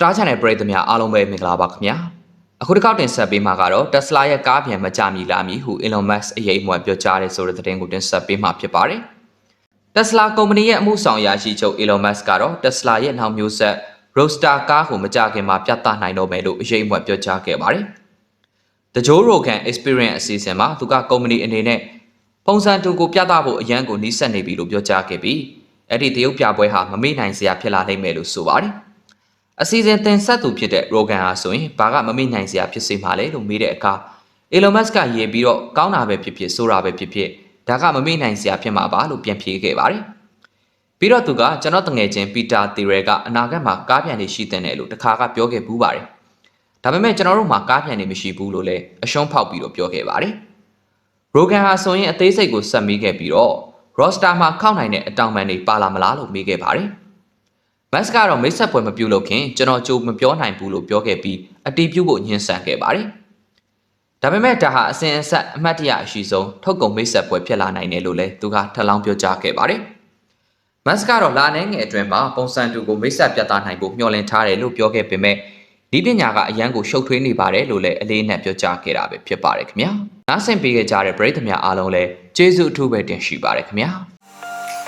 Star Channel ပရိသတ်များအားလုံးပဲမင်္ဂလာပါခင်ဗျာအခုတစ်ခေါက်တင်ဆက်ပေးမှာကတော့ Tesla ရဲ့ကားပြန်မကြမီလာမည်ဟု Elon Musk အရေးအမွက်ပြောကြားတဲ့ဆိုတဲ့သတင်းကိုတင်ဆက်ပေးမှာဖြစ်ပါတယ် Tesla ကုမ္ပဏီရဲ့အမှုဆောင်ရာရှိချုပ် Elon Musk ကတော့ Tesla ရဲ့နောက်မျိုးဆက် Roadster ကားကိုမကြခင်မှာပြသနိုင်တော့မယ်လို့အရေးအမွက်ပြောကြားခဲ့ပါတယ်။ The Joe Rogan Experience အစီအစဉ်မှာသူကကုမ္ပဏီအနေနဲ့ပုံစံတူကိုပြသဖို့အရန်ကိုနှိစက်နေပြီလို့ပြောကြားခဲ့ပြီးအဲ့ဒီတရုတ်ပြပွဲဟာမမေ့နိုင်စရာဖြစ်လာနိုင်မယ်လို့ဆိုပါတယ်။ အစီအစဉ်တင်ဆက်သူဖြစ်တဲ့ Rogan ဟာဆိုရင်ဘာကမမေ့နိုင်စရာဖြစ်စေမှာလဲလို့မေးတဲ့အခါ Elon Musk ကရေးပြီးတော့ကောင်းတာပဲဖြစ်ဖြစ်ဆိုးတာပဲဖြစ်ဖြစ်ဒါကမမေ့နိုင်စရာဖြစ်မှာပါလို့ပြန်ဖြေခဲ့ပါတယ်။ပြီးတော့သူကကျွန်တော်တငယ်ချင်းပီတာတီရဲကအနာဂတ်မှာကားပြန်နေရှိတဲ့တယ်လို့တခါကပြောခဲ့ပူးပါတယ်။ဒါပေမဲ့ကျွန်တော်တို့မှာကားပြန်နေမရှိဘူးလို့လည်းအရှုံးဖောက်ပြီးတော့ပြောခဲ့ပါတယ်။ Rogan ဟာဆိုရင်အသေးစိတ်ကိုစက်မိခဲ့ပြီးတော့ roster မှာခောက်နိုင်တဲ့အတောင်ပန်တွေပါလာမလားလို့မေးခဲ့ပါတယ်။ မတ်စ်ကတော့မိတ်ဆက်ပွဲမပြုတ်လို့ခင်ကျွန်တော်ကြိုမပြောနိုင်ဘူးလို့ပြောခဲ့ပြီးအတီးပြုတ်ဖို့ညှင်းဆန်ခဲ့ပါတယ်။ဒါပေမဲ့ဒါဟာအစဉ်အဆက်အမှတ်တရအရှိဆုံးထုတ်ကုန်မိတ်ဆက်ပွဲဖြစ်လာနိုင်တယ်လို့လည်းသူကထပ်လောင်းပြောကြားခဲ့ပါတယ်။မတ်စ်ကတော့လာနေငယ်အတွင်းမှာပုံစံတူကိုမိတ်ဆက်ပြသနိုင်ဖို့မျှော်လင့်ထားတယ်လို့ပြောခဲ့ပေမဲ့ဒီပညာကအရန်ကိုရှုပ်ထွေးနေပါတယ်လို့လည်းအလေးနက်ပြောကြားခဲ့တာပဲဖြစ်ပါတယ်ခင်ဗျာ။နားဆင်ပေးခဲ့ကြတဲ့ပရိသတ်များအားလုံးလည်းကျေးဇူးအထူးပဲတင်ရှိပါတယ်ခင်ဗျာ။